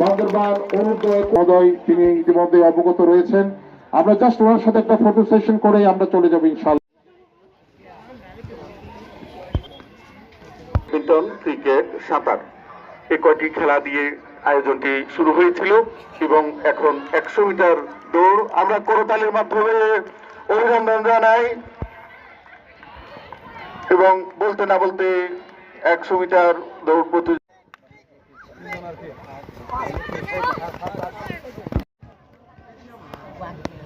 বান্দরবান অরুণোদয় তিনি ইতিমধ্যে অবগত রয়েছেন। আমরা জাস্ট ওনার সাথে একটা ফটো সেশন করেই আমরা চলে যাব ব্যাডমিন্টন, ক্রিকেট, সাঁতার এই কয়টি খেলা দিয়ে আয়োজনটি শুরু হয়েছিল এবং এখন একশো মিটার দৌড় আমরা করতালির মাধ্যমে অভিনন্দন জানাই এবং বলতে না বলতে একশো মিটার দৌড় প্রতিযোগিতা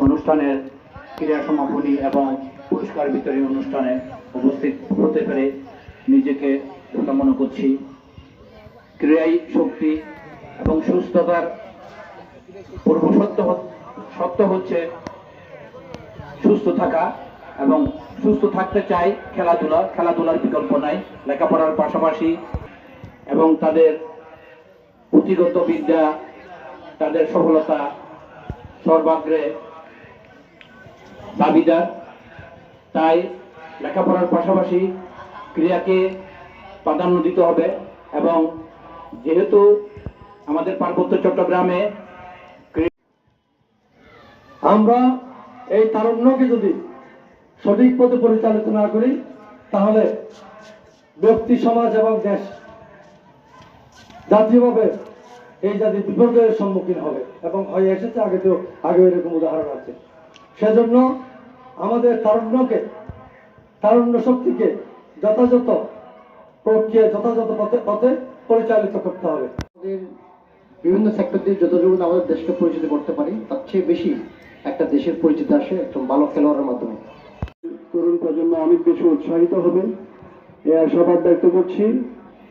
অনুষ্ঠানের ক্রীড়া সমাপনী এবং পুরস্কার বিতরণী অনুষ্ঠানে উপস্থিত হতে পেরে নিজেকে ধন্য মনে করছি। ক্রীড়াই শক্তি এবং সুস্থতার পূর্ব সত্য সত্য হচ্ছে সুস্থ থাকা এবং সুস্থ থাকতে চাই খেলাধুলা, খেলাধুলার বিকল্প নাই, লেখাপড়ার পাশাপাশি এবং তাদের পুঁথিগত বিদ্যা, তাদের সফলতা সর্বাগ্রে দাবিদার। তাই লেখাপড়ার পাশাপাশি ক্রিয়াকে প্রাধান্য দিতে হবে এবং যেহেতু আমাদের পার্বত্য চট্টগ্রামে আমরা এই তারুণ্যকে যদি সঠিক পথে পরিচালিত না করি, তাহলে ব্যক্তি, সমাজ এবং দেশ জাতীয়ভাবে এই জাতি বিপর্যয়ের সম্মুখীন হবে এবং হয়ে এসেছে আগে তো আগে এরকম উদাহরণ আছে। সেজন্য আমাদের তারুণ্যকে তারুণ্য শক্তিকে যথাযথ প্রক্রিয়া যথাযথ পথে পথে পরিচালিত করতে হবে। আমাদের বিভিন্ন সেক্টর দিয়ে যত জরুরি আমাদের দেশকে পরিচিত করতে পারি তার চেয়ে বেশি একটা দেশের পরিচিতি আসে একজন ভালো খেলোয়াড়ের মাধ্যমে। তরুণ প্রজন্ম অনেক বেশি উৎসাহিত হবে এ সবার দায়িত্ব করছি।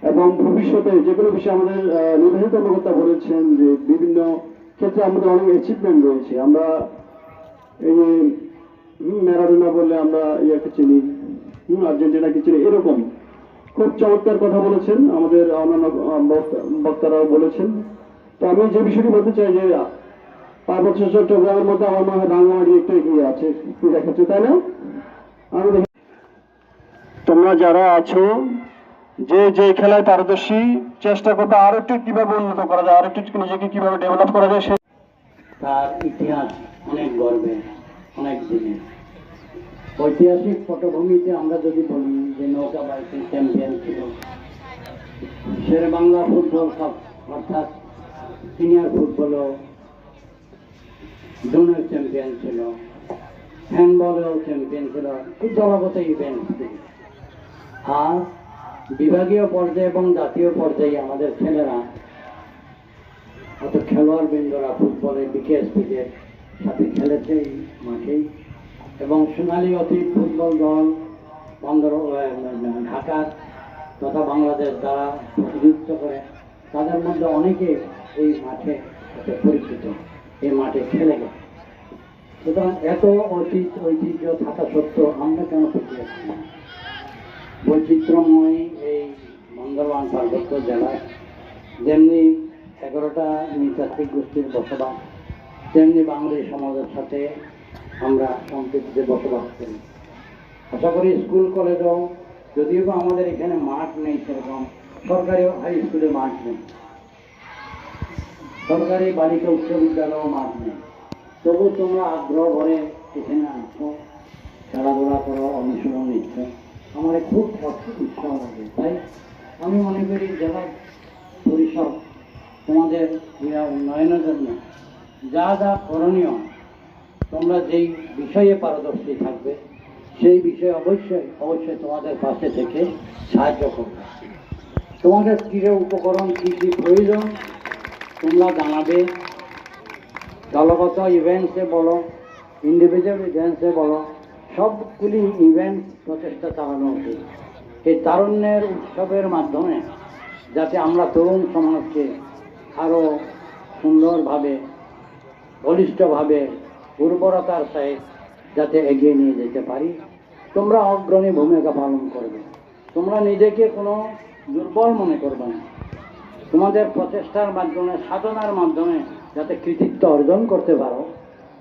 এবং ভবিষ্যতে যেগুলো বিষয়ে আমাদের নির্বাহী কর্মকর্তা বলেছেন যে বিভিন্ন ক্ষেত্রে আমাদের অনেক অ্যাচিভমেন্ট রয়েছে। আমরা এই ম্যারাডোনা বললে আমরা ইয়াকে চিনি হুম, আর্জেন্টিনাকে চিনি এরকম। খুব চমৎকার কথা বলেছেন আমাদের অন্যান্য বক্তারাও বলেছেন। তো আমি যে বিষয়টি বলতে চাই যে পার্বত্য চট্টগ্রামের মধ্যে আমার মনে হয় রাঙ্গামাটি একটু এগিয়ে আছে ক্ষেত্রে তাই না? আমি তোমরা যারা আছো যে যে খেলায় পারদর্শী, চেষ্টা করবে আরও একটু কীভাবে উন্নত করা যায়, আরও একটু নিজেকে কীভাবে ডেভেলপ করা যায়, সে তার ইতিহাস অনেক গর্বে, অনেক দিনের। ঐতিহাসিক পটভূমিতে আমরা যদি বলি যে নৌকা বাইকের চ্যাম্পিয়ন ছিল, শের বাংলা ফুটবল কাপ, অর্থাৎ সিনিয়র ফুটবলও জোনের চ্যাম্পিয়ন ছিল হ্যান্ডবলেও চ্যাম্পিয়ন ছিল খুব দলগত ইভেন্ট আর বিভাগীয় পর্যায়ে এবং জাতীয় পর্যায়ে আমাদের ছেলেরা অত খেলোয়াড় বৃন্দরা ফুটবলে বিকেএসপিদের সাথে খেলেছে এই মাঠেই। এবং সোনালী অতীত ফুটবল দল, বন্দর ঢাকার তথা বাংলাদেশ দ্বারা প্রতিনিধিত্ব করে তাদের মধ্যে অনেকে এই মাঠে পরিচিত, এই মাঠে খেলে গেছে। সুতরাং এত অতীত, ঐতিহ্য থাকা সত্ত্বেও আমরা কেন পিছিয়ে আছি বৈচিত্র্যময় পার্বত্য জেলায় যেমনি এগারোটা নৃতাত্ত্বিক গোষ্ঠীর বসবাস, তেমনি বাঙালি সমাজের সাথে আমরা সম্প্রীতিতে বসবাস করি। আশা করি স্কুল, কলেজেও, যদিও বা আমাদের এখানে মাঠ নেই সেরকম, সরকারি হাই স্কুলে মাঠ নেই। সরকারি বালিকা উচ্চ বিদ্যালয়েও মাঠ নেই। তবু তোমরা আগ্রহ ভরে এখানে আসো, খেলাধুলা করো, অনুশীলন নিচ্ছ। আমার খুব অদ্ভুত উৎসাহ লাগে তাই আমি মনে করি জেলা পরিষদ তোমাদের ক্রীড়া উন্নয়নের জন্য যা যা করণীয়, তোমরা যেই বিষয়ে পারদর্শী থাকবে, সেই বিষয়ে অবশ্যই অবশ্যই তোমাদের পাশে থেকে সাহায্য করবে। তোমাদের ক্রীড়া উপকরণ কী কী প্রয়োজন, তোমরা জানাবে। দলগত ইভেন্টসে বলো ইন্ডিভিজুয়াল ইভেন্টসে বলো, সবগুলি ইভেন্ট প্রচেষ্টা চালানো উচিত। এই তারুণ্যের উৎসবের মাধ্যমে যাতে আমরা তরুণ সমাজকে আরও সুন্দরভাবে, বলিষ্ঠভাবে, উর্বরতার সহিত যাতে এগিয়ে নিয়ে যেতে পারি। তোমরা অগ্রণী ভূমিকা পালন করবে। তোমরা নিজেকে কোনো দুর্বল মনে করবে না। তোমাদের প্রচেষ্টার মাধ্যমে, সাধনার মাধ্যমে যাতে কৃতিত্ব অর্জন করতে পারো,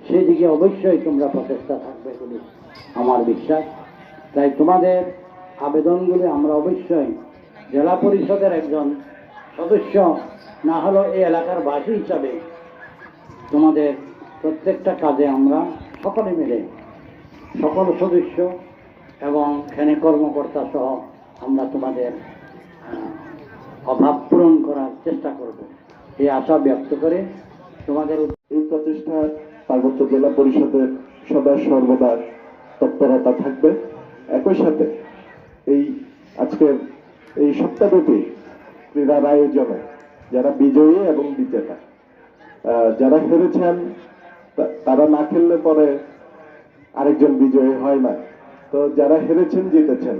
সেই দিকে অবশ্যই তোমরা প্রচেষ্টা থাকবে বলে আমার বিশ্বাস। তাই তোমাদের আবেদনগুলি আমরা অবশ্যই জেলা পরিষদের একজন সদস্য না হলেও এই এলাকার বাসী হিসাবে তোমাদের প্রত্যেকটা কাজে আমরা সকলে মিলে সকল সদস্য এবং এখানে কর্মকর্তা সহ আমরা তোমাদের অভাব পূরণ করার চেষ্টা করব। এই আশা ব্যক্ত করে তোমাদের এই প্রচেষ্টা পার্বত্য জেলা পরিষদের সদা সর্বদা তৎপরতা থাকবে। একই সাথে এই আজকের এই সপ্তাহব্যাপী ক্রীড়ার আয়োজনে যারা বিজয়ী এবং বিজেতা যারা হেরেছেন তারা না খেললে পরে আরেকজন বিজয়ী হয় না। তো যারা হেরেছেন, জিতেছেন,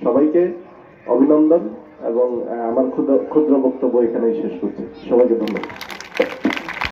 সবাইকে অভিনন্দন এবং আমার ক্ষুদ্র ক্ষুদ্র বক্তব্য এখানেই শেষ করছি। সবাইকে ধন্যবাদ।